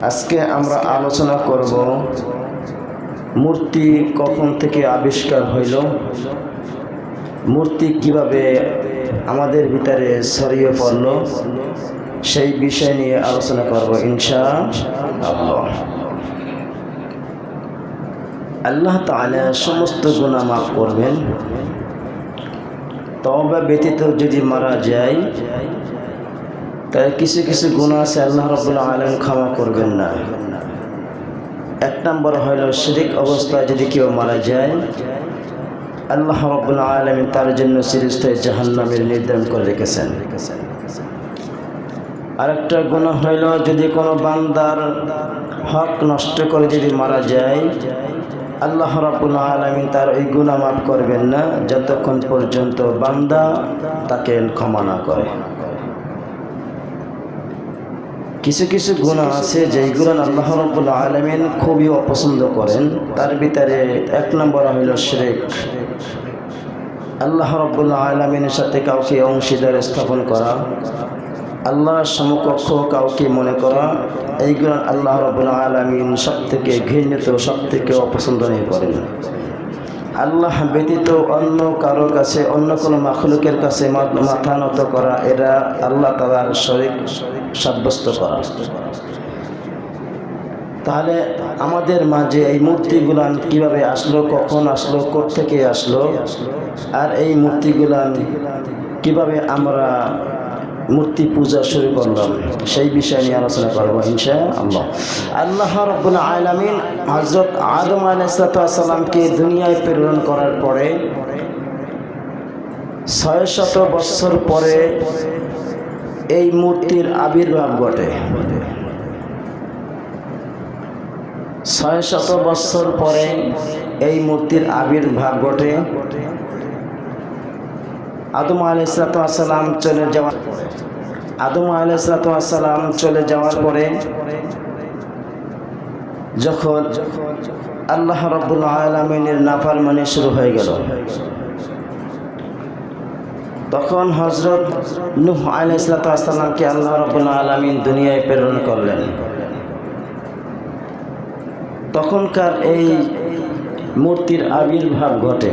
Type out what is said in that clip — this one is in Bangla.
আজকে আমরা আলোচনা করব মূর্তি কখন থেকে আবিষ্কার হইল? মূর্তি কীভাবে আমাদের ভিতরে ছড়িয়ে পড়ল? সেই বিষয় নিয়ে আলোচনা করব ইনশা আল্লাহ তাআলা সমস্ত গুনাহ মাফ করবেন। তবে ব্যতীত যদি মারা যায় তাই কিছু কিছু গুণ আছে, আল্লাহ রবুল্লা আলম ক্ষমা করবেন না। এক নম্বর হইল শিরিক অবস্থায় যদি কেউ মারা যায়, আল্লাহ রবুল্লা আলম তার জন্য সিরিজটাই জাহান্নামের নির্ধারণ করে রেখেছেন। আরেকটা গুণ হইল যদি কোনো বান্দার হক নষ্ট করে যদি মারা যায়, আল্লাহ রাবুল্লাহ আলমিন তার ওই গুণা মাফ করবেন না, যতক্ষণ পর্যন্ত বান্দা তাকে ক্ষমা না করে। কিছু কিছু গুণা আছে যেই গুণা আল্লাহ রব্বুল আলমিন খুবই অপছন্দ করেন। তার ভিতরে এক নম্বর হইল শ্রেক। আল্লাহ রব্বুল আলমিনের সাথে কাউকে অংশীদার স্থাপন করা, আল্লাহর সমকক্ষ কাউকে মনে করা, এইগুলো আল্লাহ রব্বুল আলমিন সব থেকে ঘৃণিত সব থেকে অপছন্দনীয় করেন। আল্লাহ ব্যতীত অন্য কারও কাছে, অন্য কোনো মাখলুকের কাছে মাথা নত করা, এরা আল্লাহ তালার শরিক, সাব্যস্ত করা। তাহলে আমাদের মাঝে এই মূর্তিগুলান কীভাবে আসলো, কখন আসলো থেকে আসলো, আর এই মূর্তিগুলান কীভাবে আমরা মূর্তি পূজা শুরু করলাম। সেই বিষয় নিয়ে আলোচনা করব ইনশা আল্লাহ আল্লাহ রব্বুল আলমিন হজরত আদম আলাইসালামকে দুনিয়ায় প্রেরণ করার পরে ছয় শত বৎসর পরে এই মূর্তির আবির্ভাব ঘটে। ছয় শত বৎসর পরে এই মূর্তির আবির্ভাব ঘটে। আদম আলাইসালাম চলে যাওয়ার পরে, আদম আলাইসালাম চলে যাওয়ার পরে, যখন আল্লাহ রব্বুল আলমিনের নাফারমানি শুরু হয়ে গেল, তখন হজরত নুহ আলাইসালামকে আল্লাহ রব্বুল আলমিন দুনিয়ায় প্রেরণ করলেন। তখনকার এই মূর্তির আবির্ভাব ঘটে।